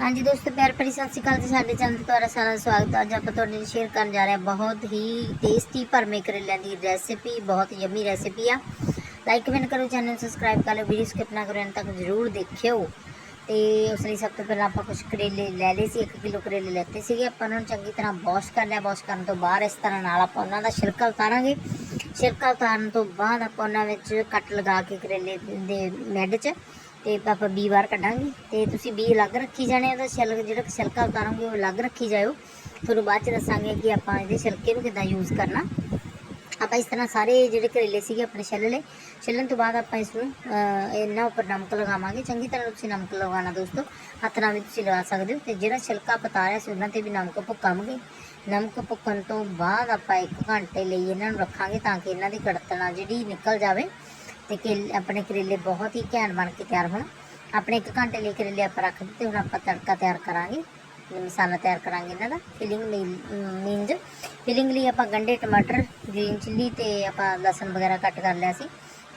ਹਾਂਜੀ ਦੋਸਤੋ, ਪਿਆਰ ਭਰੀ ਸਤਿ ਸ਼੍ਰੀ ਅਕਾਲ ਜੀ। ਸਾਡੇ ਚੈਨਲ ਤੇ ਤੁਹਾਡਾ ਸਾਰਾ ਸਵਾਗਤ ਹੈ। ਅੱਜ ਆਪਾਂ ਤੁਹਾਡੇ ਨਾਲ ਸ਼ੇਅਰ ਕਰਨ ਜਾ ਰਹੇ ਹਾਂ। ਬਹੁਤ ਹੀ ਟੇਸਟੀ ਭਰਮੇ ਕਰੇਲਿਆਂ ਦੀ ਰੈਸਿਪੀ ਬਹੁਤ ਯਮੀ ਰੈਸਿਪੀ ਆ। ਲਾਈਕ ਕਮੈਂਟ ਕਰੋ ਚੈਨਲ ਸਬਸਕ੍ਰਾਈਬ ਕਰ ਲਓ। ਵੀਡੀਓ ਸਕਿਪ ਨਾ ਕਰੋ, ਐਂਡ ਤੱਕ ਜ਼ਰੂਰ ਦੇਖਿਓ। ਤੇ ਉਸ ਲਈ ਸਭ ਤੋਂ ਪਹਿਲਾਂ ਆਪਾਂ ਕੁਝ ਕਰੇਲੇ ਲੈ ਲਏ ਸੀ। 1 ਕਿਲੋ ਕਰੇਲੇ ਲੈਤੇ ਸੀਗੇ। ਆਪਾਂ ਉਹਨਾਂ ਨੂੰ ਚੰਗੀ ਤਰ੍ਹਾਂ ਵਾਸ਼ ਕਰ ਲਿਆ। ਵਾਸ਼ ਕਰਨ ਤੋਂ ਬਾਅਦ ਇਸ ਤਰ੍ਹਾਂ ਨਾਲ ਆਪਾਂ ਉਹਨਾਂ ਦਾ ਛਿਲਕਾ ਉਤਾਰਾਂਗੇ। ਛਿਲਕਾ ਉਤਾਰਨ ਤੋਂ ਬਾਅਦ ਆਪਾਂ ਉਹਨਾਂ ਵਿੱਚ ਕੱਟ ਲਗਾ ਕੇ ਕਰੇਲੇ ਦੇ ਮੈਡ 'ਚ ਤੇ ਆਪਾਂ ਬੀ ਬਾਹਰ ਕੱਢਾਂਗੇ। ਤੇ ਤੁਸੀਂ ਬੀ ਅਲੱਗ ਰੱਖੀ ਜਾਣੇ ਉਹਦਾ ਛਿਲਕ ਜਿਹੜਾ ਛਿਲਕਾ ਉਤਾਰੋਗੇ, ਉਹ ਅਲੱਗ ਰੱਖੀ ਜਾਇਓ। ਤੁਹਾਨੂੰ ਬਾਅਦ ਚ ਦੱਸਾਂਗੇ ਕਿ ਆਪਾਂ ਇਹਦੇ ਛਿਲਕੇ ਨੂੰ ਕਿੱਦਾਂ ਯੂਜ਼ ਕਰਨਾ। ਆਪਾਂ ਇਸ ਤਰ੍ਹਾਂ ਸਾਰੇ ਜਿਹੜੇ ਕਰੇਲੇ ਸੀਗੇ, ਆਪਣੇ ਛਿੱਲ ਲਏ। ਛਿੱਲਣ ਤੋਂ ਬਾਅਦ ਆਪਾਂ ਇਸ ਨੂੰ ਇਹਨਾਂ ਉੱਪਰ ਨਮਕ ਲਗਾਵਾਂਗੇ। ਚੰਗੀ ਤਰ੍ਹਾਂ ਤੁਸੀਂ ਨਮਕ ਲਗਾਉਣਾ ਦੋਸਤੋ। ਹੱਥ ਨਾਲ ਵੀ ਤੁਸੀਂ ਲਗਾ ਸਕਦੇ ਹੋ। ਤੇ ਜਿਹੜਾ ਛਿਲਕਾ ਪਤਾਰਿਆ ਸੀ, ਉਹਨਾਂ ਤੇ ਵੀ ਨਮਕ ਭੁੱਕਾਂਗੇ ਨਮਕ ਭੁੱਕਣ ਤੋਂ ਬਾਅਦ ਆਪਾਂ 1 ਘੰਟੇ ਲਈ ਇਹਨਾਂ ਨੂੰ ਰੱਖਾਂਗੇ, ਤਾਂ ਕਿ ਇਹਨਾਂ ਦੀ ਕੜਤਣਾ ਜਿਹੜੀ ਨਿਕਲ ਜਾਵੇ। ਤੇ ਕਿ ਆਪਣੇ ਕਰੇਲੇ ਬਹੁਤ ਹੀ ਘੈਂਟ ਬਣ ਕੇ ਤਿਆਰ ਹੋਣ। ਆਪਣੇ 1 ਘੰਟੇ ਲਈ ਕਰੇਲੇ ਆਪਾਂ ਰੱਖ ਦਿੱਤੇ, ਹੁਣ ਆਪਾਂ ਤੜਕਾ ਤਿਆਰ ਕਰਾਂਗੇ। ਮਸਾਲਾ ਤਿਆਰ ਕਰਾਂਗੇ ਇਹਨਾਂ ਦਾ, ਫਿਲਿੰਗ ਮੀਨਜ ਫਿਲਿੰਗ ਲਈ ਆਪਾਂ ਗੰਡੇ ਟਮਾਟਰ, ਗ੍ਰੀਨ ਚਿੱਲੀ ਤੇ ਆਪਾਂ ਲਸਣ ਵਗੈਰਾ ਕੱਟ ਕਰ ਲਿਆ ਸੀ।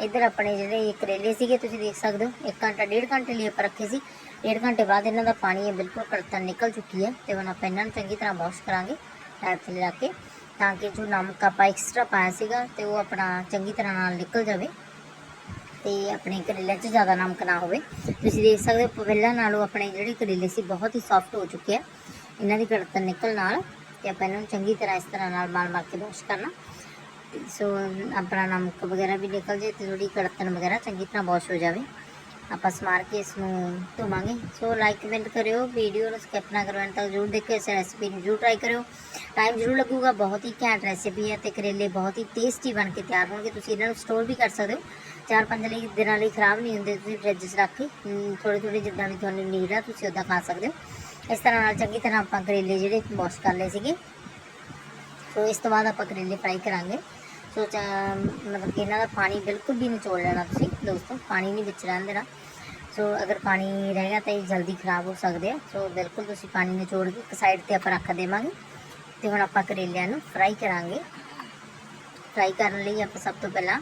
ਇੱਧਰ ਆਪਣੇ ਜਿਹੜੇ ਕਰੇਲੇ ਸੀਗੇ, ਤੁਸੀਂ ਦੇਖ ਸਕਦੇ ਹੋ 1 ਘੰਟਾ, ਡੇਢ ਘੰਟੇ ਲਈ ਆਪਾਂ ਰੱਖੇ ਸੀ। ਡੇਢ ਘੰਟੇ ਬਾਅਦ ਇਹਨਾਂ ਦਾ ਪਾਣੀ ਇਹ ਬਿਲਕੁਲ ਕੜਤਨ ਨਿਕਲ ਚੁੱਕੀ ਹੈ ਤੇ ਹੁਣ ਆਪਾਂ ਇਹਨਾਂ ਨੂੰ ਚੰਗੀ ਤਰ੍ਹਾਂ ਵਾਸ਼ ਕਰਾਂਗੇ ਪੈਪ ਥੱਲੇ ਰੱਖ ਕੇ, ਤਾਂ ਕਿ ਜੋ ਨਮਕ ਆਪਾਂ ਐਕਸਟਰਾ ਪਾਇਆ ਸੀਗਾ ਤੇ ਉਹ ਆਪਣਾ ਚੰਗੀ ਤਰ੍ਹਾਂ ਨਾਲ ਨਿਕਲ ਜਾਵੇ। ਤੇ ਆਪਣੇ ਕਰੇਲੇ 'ਚ ਜ਼ਿਆਦਾ ਨਮਕ ਨਾ ਹੋਵੇ। ਤੁਸੀਂ ਦੇਖ ਸਕਦੇ ਹੋ, ਪਹਿਲਾਂ ਨਾਲੋਂ ਆਪਣੇ ਜਿਹੜੇ ਕਰੇਲੇ ਸੀ ਬਹੁਤ ਹੀ ਸੌਫਟ ਹੋ ਚੁੱਕੇ ਆ। ਇਹਨਾਂ ਦੀ ਕੜਤਨ ਨਿਕਲ ਨਾਲ ਤੇ ਆਪਾਂ ਇਹਨਾਂ ਨੂੰ ਚੰਗੀ ਤਰ੍ਹਾਂ ਇਸ ਤਰ੍ਹਾਂ ਨਾਲ ਮਾਲ ਮਾਰ ਕੇ ਵਾਸ਼ ਕਰਨਾ। ਸੋ ਆਪਣਾ ਨਮਕ ਵਗੈਰਾ ਵੀ ਨਿਕਲ ਜੇ ਤੇ ਥੋੜੀ ਕੜਤਨ ਵਗੈਰਾ ਚੰਗੀ ਤਰ੍ਹਾਂ ਵਾਸ਼ ਹੋ ਜਾਵੇ। ਆਪਾਂ ਸਮਾਰ ਕੇ ਇਸ ਨੂੰ ਧੋਵਾਂਗੇ। ਸੋ ਲਾਈਕ ਕਮੈਂਟ ਕਰਿਓ ਵੀਡੀਓ ਨੂੰ ਸਕਿਪ ਨਾ ਕਰੋ, ਐਂਡ ਤੱਕ ਜ਼ਰੂਰ ਦੇਖਿਓ, ਇਸ ਰੈਸਿਪੀ ਨੂੰ ਜ਼ਰੂਰ ਟਰਾਈ ਕਰਿਓ। ਟਾਈਮ ਜ਼ਰੂਰ ਲੱਗੂਗਾ, ਬਹੁਤ ਹੀ ਘੈਂਟ ਰੈਸਿਪੀ ਹੈ ਤੇ ਕਰੇਲੇ ਬਹੁਤ ਹੀ ਟੇਸਟੀ ਬਣ ਕੇ ਤਿਆਰ ਹੋਣਗੇ। ਤੁਸੀਂ ਇਹਨਾਂ ਨੂੰ ਸਟੋਰ ਵੀ ਕਰ ਸਕਦੇ ਹੋ। ਚਾਰ ਪੰਜ ਲਈ ਦਿਨਾਂ ਲਈ ਖਰਾਬ ਨਹੀਂ ਹੁੰਦੇ, ਤੁਸੀਂ ਫ੍ਰਿਜ 'ਚ ਰੱਖ ਕੇ ਥੋੜੇ ਥੋੜੇ ਜਿੱਦਾਂ ਵੀ ਤੁਹਾਨੂੰ ਨੀਡ ਆ, ਤੁਸੀਂ ਉਦਾਂ ਖਾ ਸਕਦੇ ਹੋ। ਇਸ ਤਰ੍ਹਾਂ ਨਾਲ ਚੰਗੀ ਤਰ੍ਹਾਂ ਆਪਾਂ ਕਰੇਲੇ ਜਿਹੜੇ ਵਾਸ਼ ਕਰ ਲਏ ਸੀਗੇ। ਸੋ ਇਸ ਤੋਂ ਬਾਅਦ ਆਪਾਂ ਕਰੇਲੇ ਫਰਾਈ ਕਰਾਂਗੇ। ਸੋ ਚਾ ਮਤਲਬ ਕਿ ਇਹਨਾਂ ਦਾ ਪਾਣੀ ਬਿਲਕੁਲ ਵੀ ਨਿਚੋੜ ਲੈਣਾ ਤੁਸੀਂ, ਦੋਸਤੋ, ਪਾਣੀ ਨਹੀਂ ਵਿੱਚ ਰਹਿਣ ਦੇਣਾ। ਸੋ ਅਗਰ ਪਾਣੀ ਰਹਿ ਗਿਆ ਤਾਂ ਇਹ ਜਲਦੀ ਖਰਾਬ ਹੋ ਸਕਦੇ ਆ। ਸੋ ਬਿਲਕੁਲ ਤੁਸੀਂ ਪਾਣੀ ਨਿਚੋੜ ਕੇ ਇੱਕ ਸਾਈਡ ਤੇ ਆਪਾਂ ਰੱਖ ਦੇਵਾਂਗੇ। ਤੇ ਹੁਣ ਆਪਾਂ ਕਰੇਲਿਆਂ ਨੂੰ ਫਰਾਈ ਕਰਾਂਗੇ। ਫਰਾਈ ਕਰਨ ਲਈ ਆਪਾਂ ਸਭ ਤੋਂ ਪਹਿਲਾਂ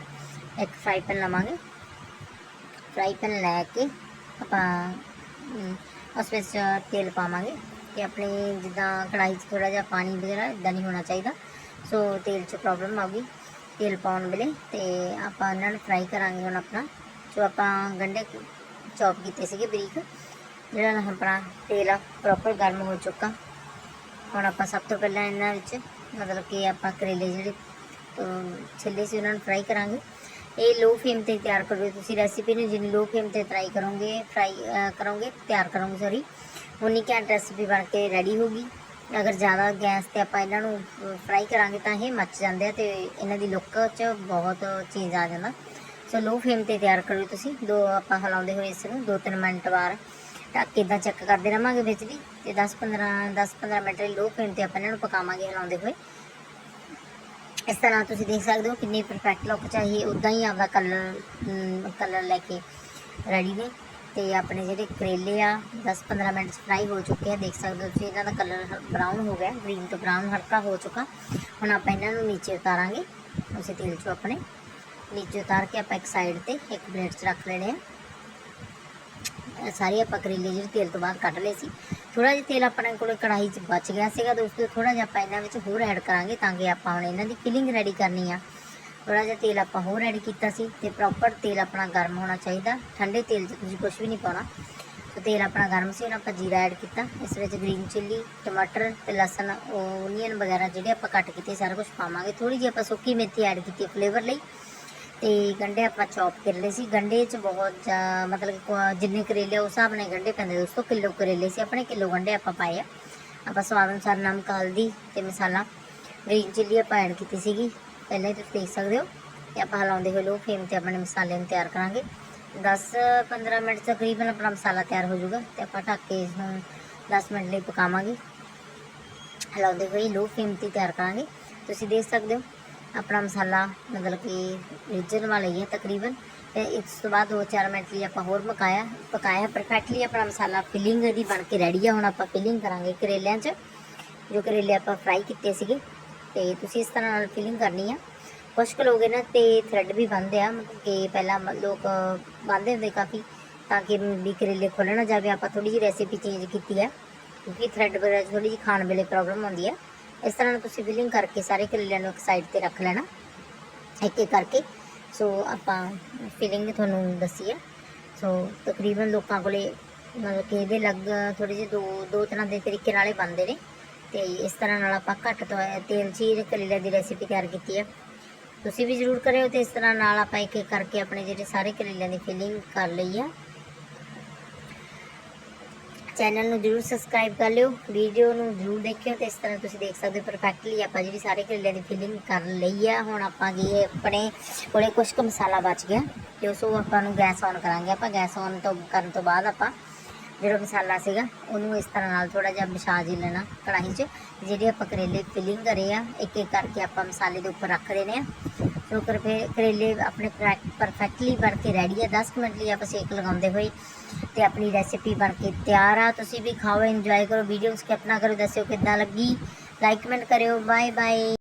ਇੱਕ ਫਰਾਈ ਪੈਨ ਲਵਾਂਗੇ। ਫਰਾਈ ਪੈਨ ਲੈ ਕੇ ਆਪਾਂ ਉਸ ਵਿੱਚ ਤੇਲ ਪਾਵਾਂਗੇ। ਤੇ ਆਪਣੇ ਜਿੱਦਾਂ ਕੜਾਹੀ 'ਚ ਥੋੜਾ ਜਿਹਾ ਪਾਣੀ ਵਗੈਰਾ ਇਦਾਂ ਨਹੀਂ ਹੋਣਾ ਚਾਹੀਦਾ। ਸੋ ਤੇਲ 'ਚ ਪ੍ਰੋਬਲਮ ਆਊਗੀ। ਤੇਲ ਪਾਉਣ ਵੇਲੇ ਤੇ ਆਪਾਂ ਇਹਨਾਂ ਨੂੰ ਫਰਾਈ ਕਰਾਂਗੇ ਹੁਣ ਆਪਣਾ ਜੋ ਆਪਾਂ ਗੰਡੇ ਚੌਪ ਕੀਤੇ ਸੀਗੇ ਬਰੀਕ ਜਿਹੜਾ ਨਾ ਆਪਣਾ ਤੇਲ ਆ ਪ੍ਰੋਪਰ ਗਰਮ ਹੋ ਚੁੱਕਾ ਹੁਣ ਆਪਾਂ ਸਭ ਤੋਂ ਪਹਿਲਾਂ ਇਹਨਾਂ ਵਿੱਚ ਮਤਲਬ ਕਿ ਆਪਾਂ ਕਰੇਲੇ ਜਿਹੜੇ ਅਮ, ਛਿੱਲੇ ਸੀ ਉਹਨਾਂ ਨੂੰ ਫਰਾਈ ਕਰਾਂਗੇ ਇਹ ਲੋ ਫਲੇਮ ਤੇ ਤਿਆਰ ਕਰੋਗੇ ਤੁਸੀਂ ਰੈਸਿਪੀ ਨੂੰ ਜਿੰਨੀ ਲੋ ਫਲੇਮ ਤੇ ਟਰਾਈ ਕਰੋਗੇ ਫਰਾਈ ਕਰੋਗੇ ਤਿਆਰ ਕਰੋਗੇ ਸੌਰੀ ਉਨੀ ਘੈਂਟ ਰੈਸਿਪੀ ਬਣ ਕੇ ਰੈਡੀ ਹੋਗੀ ਅਗਰ ਜ਼ਿਆਦਾ ਗੈਸ ਤੇ ਆਪਾਂ ਇਹਨਾਂ ਨੂੰ ਫਰਾਈ ਕਰਾਂਗੇ ਤਾਂ ਇਹ ਮੱਚ ਜਾਂਦੇ ਆ ਤੇ ਇਹਨਾਂ ਦੀ ਲੁੱਕ 'ਚ ਬਹੁਤ ਚੇਂਜ ਆ ਜਾਂਦਾ। ਸੋ ਲੋ ਫਲੇਮ ਤੇ ਤਿਆਰ ਕਰੋ ਤੁਸੀਂ। ਦੋ ਆਪਾਂ ਹਿਲਾਉਂਦੇ ਹੋਏ ਇਸ ਨੂੰ, ਦੋ ਤਿੰਨ ਮਿੰਟ ਵਾਰ ਢੱਕ ਕੇ ਇਦਾਂ ਚੈੱਕ ਕਰਦੇ ਰਵਾਂਗੇ ਵਿੱਚ ਦੀ ਤੇ 10 15 10 15 ਮਿੰਟ ਲਈ ਲੋ ਫਲੇਮ ਤੇ ਆਪਾਂ ਇਹਨਾਂ ਨੂੰ ਪਕਾਵਾਂਗੇ ਹਿਲਾਉਂਦੇ ਹੋਏ। ਇਸ ਤਰ੍ਹਾਂ ਤੁਸੀਂ ਦੇਖ ਸਕਦੇ ਹੋ ਕਿੰਨੀ ਪਰਫੈਕਟ ਲੁੱਕ ਚਾਹੀਏ ਉਦਾਂ ਹੀ ਆਪਦਾ ਕਲਰ ਕਲਰ ਲੈ ਕੇ ਰੈਡੀ ਨੇ। ਤੇ ਆਪਣੇ ਜਿਹੜੇ ਕਰੇਲੇ ਆ 10-15 ਮਿੰਟ 'ਚ ਫਰਾਈ ਹੋ ਚੁੱਕੇ ਆ, ਦੇਖ ਸਕਦੇ ਹੋ ਤੁਸੀਂ ਇਹਨਾਂ ਦਾ ਕਲਰ ਬਰਾਊਨ ਹੋ ਗਿਆ ਗ੍ਰੀਨ ਤੋਂ ਬਰਾਊਨ ਹਲਕਾ ਹੋ ਚੁੱਕਾ। ਹੁਣ ਆਪਾਂ ਇਹਨਾਂ ਨੂੰ ਨੀਚੇ ਉਤਾਰਾਂਗੇ, ਉਸੇ ਤੇਲ 'ਚੋਂ ਆਪਣੇ। ਨੀਚੇ ਉਤਾਰ ਕੇ ਆਪਾਂ ਇੱਕ ਸਾਈਡ ਤੇ ਇੱਕ ਪਲੇਟ 'ਚ ਰੱਖ ਲੈਣੇ ਆ। ਸਾਰੇ ਆਪਾਂ ਕਰੇਲੇ ਜਿਹੜੇ ਤੇਲ ਤੋਂ ਬਾਅਦ ਕੱਢ ਲਏ ਸੀ। ਥੋੜਾ ਜਿਹਾ ਤੇਲ ਆਪਣੇ ਕੋਲ ਕੜਾਹੀ 'ਚ ਬਚ ਗਿਆ ਸੀਗਾ ਦੋਸਤੋ ਥੋੜਾ ਜਿਹਾ ਆਪਾਂ ਇਹਨਾਂ ਵਿੱਚ ਹੋਰ ਐਡ ਕਰਾਂਗੇ, ਤਾਂ ਕਿ ਆਪਾਂ ਹੁਣ ਇਹਨਾਂ ਦੀ ਫਿਲਿੰਗ ਰੈਡੀ ਕਰਨੀ ਆ। ਥੋੜਾ ਜਿਹਾ ਤੇਲ ਆਪਾਂ ਹੋਰ ਐਡ ਕੀਤਾ ਸੀ ਤੇ ਪ੍ਰੋਪਰ ਤੇਲ ਆਪਣਾ ਗਰਮ ਹੋਣਾ ਚਾਹੀਦਾ। ਠੰਡੇ ਤੇਲ 'ਚ ਤੁਸੀਂ ਕੁਝ ਵੀ ਨਹੀਂ ਪਾਉਣਾ। ਤੇ ਤੇਲ ਆਪਣਾ ਗਰਮ ਸੀ ਹੁਣ ਆਪਾਂ ਜੀਰਾ ਐਡ ਕੀਤਾ। ਇਸ ਵਿੱਚ ਗ੍ਰੀਨ ਚਿੱਲੀ ਟਮਾਟਰ ਤੇ ਲਸਣ ਓਨੀਅਨ ਵਗੈਰਾ ਜਿਹੜੇ ਆਪਾਂ ਕੱਟ ਕੀਤੇ, ਸਾਰਾ ਕੁਝ ਪਾਵਾਂਗੇ। ਥੋੜੀ ਜਿਹੀ ਆਪਾਂ ਸੁੱਕੀ ਮੇਥੀ ਐਡ ਕੀਤੀ ਫਲੇਵਰ ਲਈ। ਤੇ ਗੰਡੇ ਆਪਾਂ ਚੌਪ ਕਰ ਲਏ ਸੀ। ਗੰਡੇ 'ਚ ਬਹੁਤ ਜ਼ਿਆ- ਮਤਲਬ ਜਿੰਨੇ ਕਰੇਲੇ ਉਸ ਹਿਸਾਬ ਨਾਲ ਗੰਡੇ ਪੈਂਦੇ ਦੋਸਤੋ, ਕਿਲੋ ਕਰੇਲੇ ਸੀ ਆਪਣੇ, ਕਿਲੋ ਗੰਡੇ ਆਪਾਂ ਪਾਏ ਆ। ਆਪਾਂ ਸਵਾਦ ਅਨੁਸਾਰ ਨਮਕ, ਹਲਦੀ ਤੇ ਮਸਾਲਾ ਗ੍ਰੀਨ ਚਿੱਲੀ ਆਪਾਂ ਐਡ ਕੀਤੀ ਸੀਗੀ। ਪਹਿਲਾਂ ਹੀ ਤੁਸੀਂ ਦੇਖ ਸਕਦੇ ਹੋ ਤੇ ਆਪਾਂ ਹਲਾਉਂਦੇ ਹੋਏ ਲੋ ਫਲੇਮ ਤੇ ਆਪਣੇ ਮਸਾਲੇ ਨੂੰ ਤਿਆਰ ਕਰਾਂਗੇ। 10-15 ਮਿੰਟ ਤਕਰੀਬਨ ਆਪਣਾ ਮਸਾਲਾ ਤਿਆਰ ਹੋ ਜਾਊਗਾ ਤੇ ਆਪਾਂ ਢੱਕ ਕੇ ਇਸ ਨੂੰ 10 ਮਿੰਟ ਲਈ ਪਕਾਵਾਂਗੇ। ਹਲਾਉਂਦੇ ਹੋਏ ਲੋ ਫਲੇਮ ਤੇ ਤਿਆਰ ਕਰਾਂਗੇ। ਤੁਸੀਂ ਦੇਖ ਸਕਦੇ ਹੋ ਆਪਣਾ ਮਸਾਲਾ ਮਤਲਬ ਕਿ ਰਿੱਝਣ ਵਾਲਾ ਹੀ ਹੈ ਤਕਰੀਬਨ। ਤੇ ਇਸ ਤੋਂ ਬਾਅਦ 2-4 ਮਿੰਟ ਲਈ ਆਪਾਂ ਹੋਰ ਪਕਾਇਆ ਪਕਾਇਆ ਪਰਫੈਕਟਲੀ ਆਪਣਾ ਮਸਾਲਾ ਫਿਲਿੰਗ ਦੀ ਬਣ ਕੇ ਰੈਡੀ ਆ। ਹੁਣ ਆਪਾਂ ਫਿਲਿੰਗ ਕਰਾਂਗੇ ਕਰੇਲਿਆਂ 'ਚ। ਜੋ ਕਰੇਲੇ ਆਪਾਂ ਫਰਾਈ ਕੀਤੇ ਸੀਗੇ ਤੇ ਤੁਸੀਂ ਇਸ ਤਰ੍ਹਾਂ ਨਾਲ ਫਿਲਿੰਗ ਕਰਨੀ ਆ। ਕੁਛ ਕੁ ਲੋਕ ਇਹਨਾਂ ਤੇ ਥ੍ਰੈਡ ਵੀ ਬੰਨ੍ਹਦੇ ਆ, ਮਤਲਬ ਕਿ ਪਹਿਲਾਂ ਲੋਕ ਬੰਨ੍ਹਦੇ ਹੁੰਦੇ ਕਾਫੀ, ਤਾਂ ਕਿ ਵੀ ਕਰੇਲੇ ਖੁੱਲ੍ਹ ਨਾ ਜਾਵੇ। ਆਪਾਂ ਥੋੜੀ ਜਿਹੀ ਰੈਸਿਪੀ ਚੇਂਜ ਕੀਤੀ ਹੈ ਕਿਉਂਕਿ ਥ੍ਰੈਡ ਵਗੈਰਾ ਥੋੜੀ ਜਿਹੀ ਖਾਣ ਵੇਲੇ ਪ੍ਰੋਬਲਮ ਆਉਂਦੀ ਆ। ਇਸ ਤਰ੍ਹਾਂ ਨਾਲ ਤੁਸੀਂ ਫਿਲਿੰਗ ਕਰਕੇ ਸਾਰੇ ਕਰੇਲਿਆਂ ਨੂੰ ਇੱਕ ਸਾਈਡ ਤੇ ਰੱਖ ਲੈਣਾ, ਇੱਕ ਇੱਕ ਕਰਕੇ। ਸੋ ਆਪਾਂ ਫਿਲਿੰਗ ਤੁਹਾਨੂੰ ਦੱਸੀ ਆ ਸੋ ਤਕਰੀਬਨ ਲੋਕਾਂ ਕੋਲੇ ਮਤਲਬ ਕਿ ਇਹਦੇ ਲੱਗ ਥੋੜੇ ਜਿਹੇ ਦੋ ਦੋ ਤਰ੍ਹਾਂ ਦੇ ਤਰੀਕੇ ਨਾਲੇ ਬਣਦੇ ਨੇ। ਤੇ ਇਸ ਤਰ੍ਹਾਂ ਨਾਲ ਆਪਾਂ ਘੱਟ ਤੋਂ ਤੇਲ ਚੀਰ ਹੀ ਕਰੇਲੇ ਦੀ ਰੈਸਿਪੀ ਤਿਆਰ ਕੀਤੀ ਹੈ ਤੁਸੀਂ ਵੀ ਜ਼ਰੂਰ ਕਰਿਓ ਤੇ ਇਸ ਤਰ੍ਹਾਂ ਨਾਲ ਆਪਾਂ ਇੱਕ ਇੱਕ ਕਰਕੇ ਆਪਣੇ ਜਿਹੜੇ ਸਾਰੇ ਕਰੇਲਿਆਂ ਦੀ ਫਿਲਿੰਗ ਕਰ ਲਈ ਆ। ਚੈਨਲ ਨੂੰ ਜਰੂਰ ਸਬਸਕ੍ਰਾਈਬ ਕਰ ਲਿਓ ਵੀਡੀਓ ਨੂੰ ਜਰੂਰ ਦੇਖਿਓ ਤੇ ਇਸ ਤਰ੍ਹਾਂ ਤੁਸੀਂ ਦੇਖ ਸਕਦੇ ਹੋ ਪਰਫੈਕਟਲੀ ਆਪਾਂ ਜਿਹੜੀ ਸਾਰੇ ਕਰੇਲਿਆਂ ਦੀ ਫਿਲਿੰਗ ਕਰ ਲਈ ਆ। ਹੁਣ ਆਪਾਂ ਕੀ ਆਪਣੇ ਕੋਲੇ ਕੁਝ ਕੁ ਮਸਾਲਾ ਬਚ ਗਿਆ, ਤੇ ਉਸ ਨੂੰ ਆਪਾਂ ਨੂੰ ਗੈਸ ਔਨ ਕਰਾਂਗੇ। ਆਪਾਂ ਗੈਸ ਔਨ ਤੋਂ ਕਰਨ ਤੋਂ ਬਾਅਦ ਆਪਾਂ ਜਿਹੜਾ ਮਸਾਲਾ ਸੀਗਾ, ਉਹਨੂੰ ਇਸ ਤਰ੍ਹਾਂ ਨਾਲ ਥੋੜਾ ਜਿਹਾ ਵਿਛਾ ਜੀ ਲੈਣਾ ਕੜਾਹੀ 'ਚ। ਜਿਹੜੇ ਆਪਾਂ ਕਰੇਲੇ ਫਿਲਿੰਗ ਕਰੇ ਆ, ਇੱਕ ਇੱਕ ਕਰਕੇ ਆਪਾਂ ਮਸਾਲੇ ਦੇ ਉੱਪਰ ਰੱਖ ਦੇਣੇ ਆ। ਸੋ ਕਰ ਕਰੇਲੇ ਆਪਣੇ ਪਰਫੈਕਟਲੀ ਬਣ ਕੇ ਰੈਡੀ ਆ। 10 ਕੁ ਮਿੰਟ ਲਈ ਆਪਾਂ ਸੇਕ ਲਗਾਉਂਦੇ ਹੋਏ ਤੇ ਆਪਣੀ ਰੈਸਿਪੀ ਬਣ ਕੇ ਤਿਆਰ ਆ। ਤੁਸੀਂ ਵੀ ਖਾਓ ਇੰਜੋਏ ਕਰੋ ਵੀਡੀਓ ਸਕਿਪ ਨਾ ਕਰੋ। ਦੱਸਿਓ ਕਿੱਦਾਂ ਲੱਗੀ? ਲਾਈਕ ਕਮੈਂਟ ਕਰਿਓ। Bye bye